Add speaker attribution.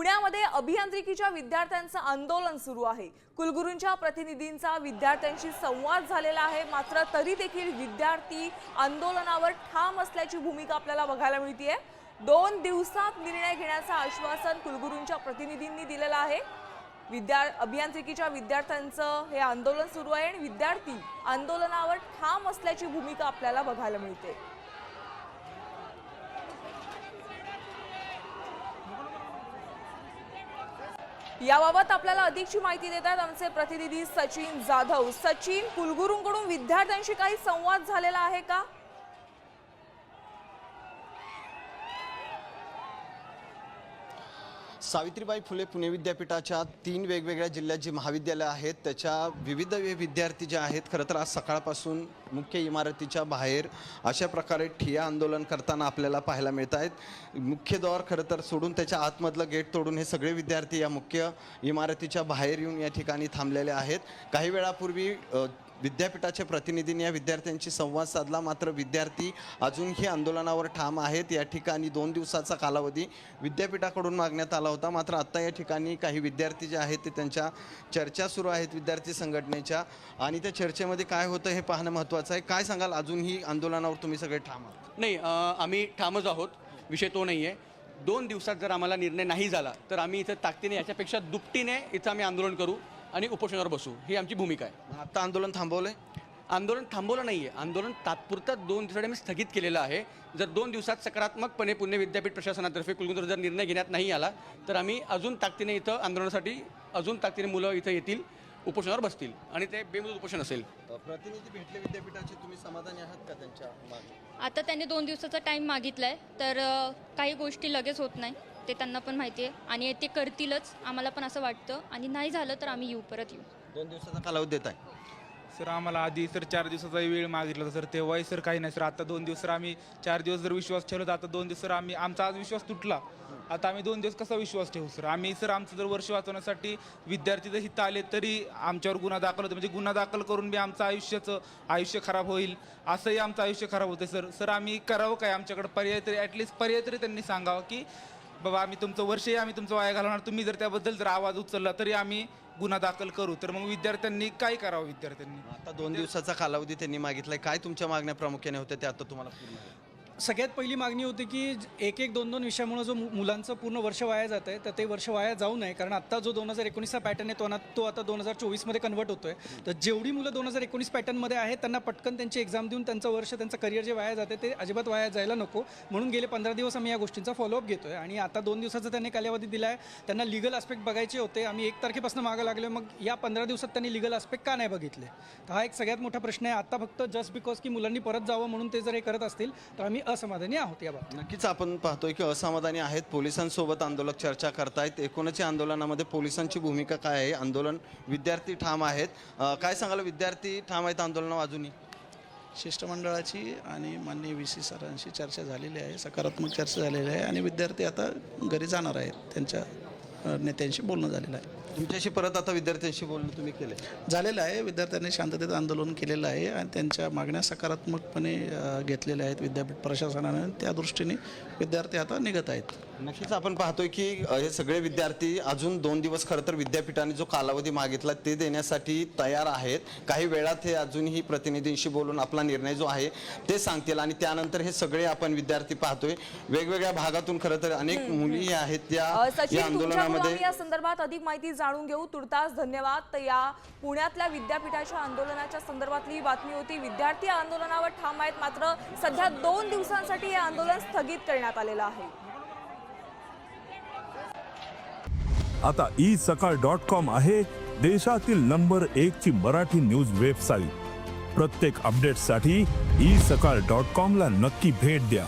Speaker 1: पुण्यामध्ये अभियांत्रिकीच्या विद्यार्थ्यांचं आंदोलन सुरू आहे. कुलगुरूंच्या प्रतिनिधींचा विद्यार्थ्यांशी संवाद झालेला आहे. मात्र तरी देखील विद्यार्थी आंदोलनावर ठाम असल्याची भूमिका आपल्याला बघायला मिळतीये. दोन दिवसात निर्णय घेण्याचं आश्वासन कुलगुरूंच्या प्रतिनिधींनी दिलेलं आहे. विद्या अभियांत्रिकीच्या विद्यार्थ्यांचं हे आंदोलन सुरू आहे आणि विद्यार्थी आंदोलनावर ठाम असल्याची भूमिका आपल्याला बघायला मिळते. याबाबत आपल्याला अधिकची माहिती देतात आमचे प्रतिनिधी सचिन जाधव. सचिन कुलगुरूंकडून विद्यार्थ्यांशी काही संवाद झालेला आहे का?
Speaker 2: सावित्रीबाई फुले पुणे विद्यापीठाच्या तीन वेगवेगळ्या जिल्ह्यात जी महाविद्यालयं आहेत त्याच्या विविध विद्यार्थी जे आहेत खरं तर आज सकाळपासून मुख्य इमारतीच्या बाहेर अशा प्रकारे ठिया आंदोलन करताना आपल्याला पाहायला मिळत आहेत. मुख्य द्वार खरं तर सोडून त्याच्या आतमधलं गेट तोडून हे सगळे विद्यार्थी या मुख्य इमारतीच्या बाहेर येऊन या ठिकाणी थांबलेले आहेत. काही वेळापूर्वी विद्यापीठाच्या प्रतिनिधींनी या विद्यार्थ्यांशी संवाद साधला. मात्र विद्यार्थी अजूनही आंदोलनावर ठाम आहेत. या ठिकाणी दोन दिवसाचा कालावधी विद्यापीठाकडून मागण्यात आला होता. मात्र आत्ता या ठिकाणी काही विद्यार्थी जे आहेत ते त्यांच्या चर्चा सुरू आहेत विद्यार्थी संघटनेच्या. आणि त्या चर्चेमध्ये काय होतं हे पाहणं महत्त्वाचं आहे. काय सांगाल? अजूनही आंदोलनावर तुम्ही सगळे ठाम आहात.
Speaker 3: नाही आम्ही ठामच आहोत. विषय तो नाही आहे दोन दिवसात जर आम्हाला निर्णय नाही झाला तर आम्ही इथं ताकदीने याच्यापेक्षा दुपटीने इथं आम्ही आंदोलन करू. आणि उपोषणावर बसू. ही आमची भूमिका आहे.
Speaker 2: आत्ता आंदोलन थांबवलंय?
Speaker 3: आंदोलन थांबवलं नाही आहे आंदोलन तात्पुरतं दोन दिवसासाठी आम्ही स्थगित केलेलं आहे. जर दोन दिवसात सकारात्मकपणे पुणे विद्यापीठ प्रशासनातर्फे कुलगुरू जर निर्णय घेण्यात नाही आला तर आम्ही अजून ताकदीने इथं आंदोलनासाठी अजून ताकदीने मुलं इथं येतील उपोषणावर बसतील आणि ते बेमुदत उपोषण असेल.
Speaker 2: प्रतिनिधी भेटले विद्यापीठाचे तुम्ही समाधानी आहात का त्यांच्या मागे?
Speaker 4: आता त्यांनी दोन दिवसाचा टाईम मागितलाय तर अ, काही गोष्टी लगेच होत नाही. ते त्यांना पण माहिती आहे. आणि ते करतीलच आम्हाला पण असं वाटतं. आणि नाही झालं तर आम्ही येऊ परत येऊ.
Speaker 2: दोन दिवसाचा कालावधी देत आहे.
Speaker 5: सर आम्हाला आधी सर चार दिवसाचा वेळ मागितला होता सर. तेव्हाही सर काही नाही सर. आता दोन दिवस सर आम्ही चार दिवस जर विश्वास ठेवला तर आता दोन दिवस सर आम्ही आमचा आज विश्वास तुटला. आता आम्ही दोन दिवस कसा विश्वास ठेवू सर? आम्ही सर आमचं जर वर्ष वाचवण्यासाठी विद्यार्थी जर हिथं आले तरी आमच्यावर गुन्हा दाखल होतो. म्हणजे गुन्हा दाखल करून बी आमचं आयुष्याचं आयुष्य खराब होईल. असंही आमचं आयुष्य खराब होतं सर. सर आम्ही करावं काय? आमच्याकडे पर्याय तरी ॲटलिस्ट पर्याय तरी त्यांनी सांगावं की बाबा आम्ही तुमचं वर्षही आम्ही तुमचं वाया घालवणार. तुम्ही जर त्याबद्दल जर आवाज उचलला तरी आम्ही गुन्हा दाखल करू. तर मग विद्यार्थ्यांनी काय करावं विद्यार्थ्यांनी?
Speaker 2: आता दोन दिवसाचा कालावधी त्यांनी मागितलाय. काय तुमच्या मागण्या प्रामुख्याने होत्या त्या आता तुम्हाला पूर्ण
Speaker 6: सगळ्यात पहिली मागणी होती की एक एक दोन दोन विषयामुळे जो मु- मुलांचं पूर्ण वर्ष वाया जात आहे तर ते वर्ष वाया जाऊ नये. कारण आत्ता जो दोन हजार एकोणीसचा पॅटर्न आहे तो ना तो आता दोन हजार चोवीसमध्ये कन्वर्ट होतोय. तर जेवढी मुलं दोन हजार एकोणीस पॅटर्नमध्ये आहेत त्यांना पटकन त्यांची एक्झाम देऊन त्यांचं वर्ष त्यांचं करिअर जे वाया जाते ते अजिबात वाया जायला नको. म्हणून गेले पंधरा दिवस आम्ही या गोष्टींचा फॉलोअप घेतोय. आणि आता दोन दिवसाचा त्यांनी कालावधी दिला आहे त्यांना लिगल आस्पेक्ट बघायचे होते. आम्ही एक तारखेपासून मागं लागलो मग या पंधरा दिवसात त्यांनी लिगल आस्पेक्ट का नाही बघितले? तर हा एक सगळ्यात मोठा प्रश्न आहे. आता फक्त जस्ट बिकॉज की मुलांनी परत जावं म्हणून ते जर हे करत असतील तर आम्ही असमाधानी आहोत या बाबतीत.
Speaker 2: नक्कीच आपण पाहतोय की असमाधानी आहेत. पोलिसांसोबत आंदोलक चर्चा करतायत. एकूणच या आंदोलनामध्ये पोलिसांची भूमिका काय आहे? आंदोलन विद्यार्थी ठाम आहेत. अं, काय सांगाल? विद्यार्थी ठाम आहेत आंदोलनावर अजूनही.
Speaker 7: शिष्टमंडळाची आणि माननीय व्ही. सी. सरांशी चर्चा झालेली आहे. सकारात्मक चर्चा झालेली आहे. आणि विद्यार्थी आता घरी जाणार आहेत. त्यांच्या अ, नेत्यांशी बोलणं झालेलं आहे.
Speaker 2: तुमच्याशी परत आता विद्यार्थ्यांशी बोलणं तुम्ही केले
Speaker 7: झालेलं आहे. विद्यार्थ्यांनी शांततेत आंदोलन केलेलं आहे आणि त्यांच्या मागण्या सकारात्मकपणे घेतलेल्या आहेत विद्यापीठ प्रशासनानं. त्या दृष्टीने विद्यार्थी आता निघत आहेत.
Speaker 2: नक्कीच आपण पाहतोय की हे सगळे विद्यार्थी अजून दोन दिवस खरं तर विद्यापीठाने जो कालावधी मागितला ते देण्यासाठी तयार आहेत. काही वेळात हे अजूनही प्रतिनिधींशी बोलून आपला निर्णय जो आहे ते सांगतील आणि त्यानंतर हे सगळे आपण विद्यार्थी पाहतोय. वेगवेगळ्या भागातून खरं तर अनेक मुली आहेत त्या आंदोलनामध्ये
Speaker 1: या संदर्भात अधिक माहिती जाणून घेऊ. तुर्तास धन्यवाद. तर या पुण्यातल्या विद्यापीठाच्या आंदोलनाच्या संदर्भातली ही बातमी होती. विद्यार्थी आंदोलनावर ठाम आहेत. मात्र सध्या दोन दिवसांसाठी हे आंदोलन स्थगित करण्यात आलेलं आहे.
Speaker 8: आता ई सकाळ डॉट कॉम आहे देशातील नंबर एक ची मराठी न्यूज वेबसाईट. प्रत्येक अपडेटसाठी ई सकाळ डॉट कॉम ला नक्की भेट द्या.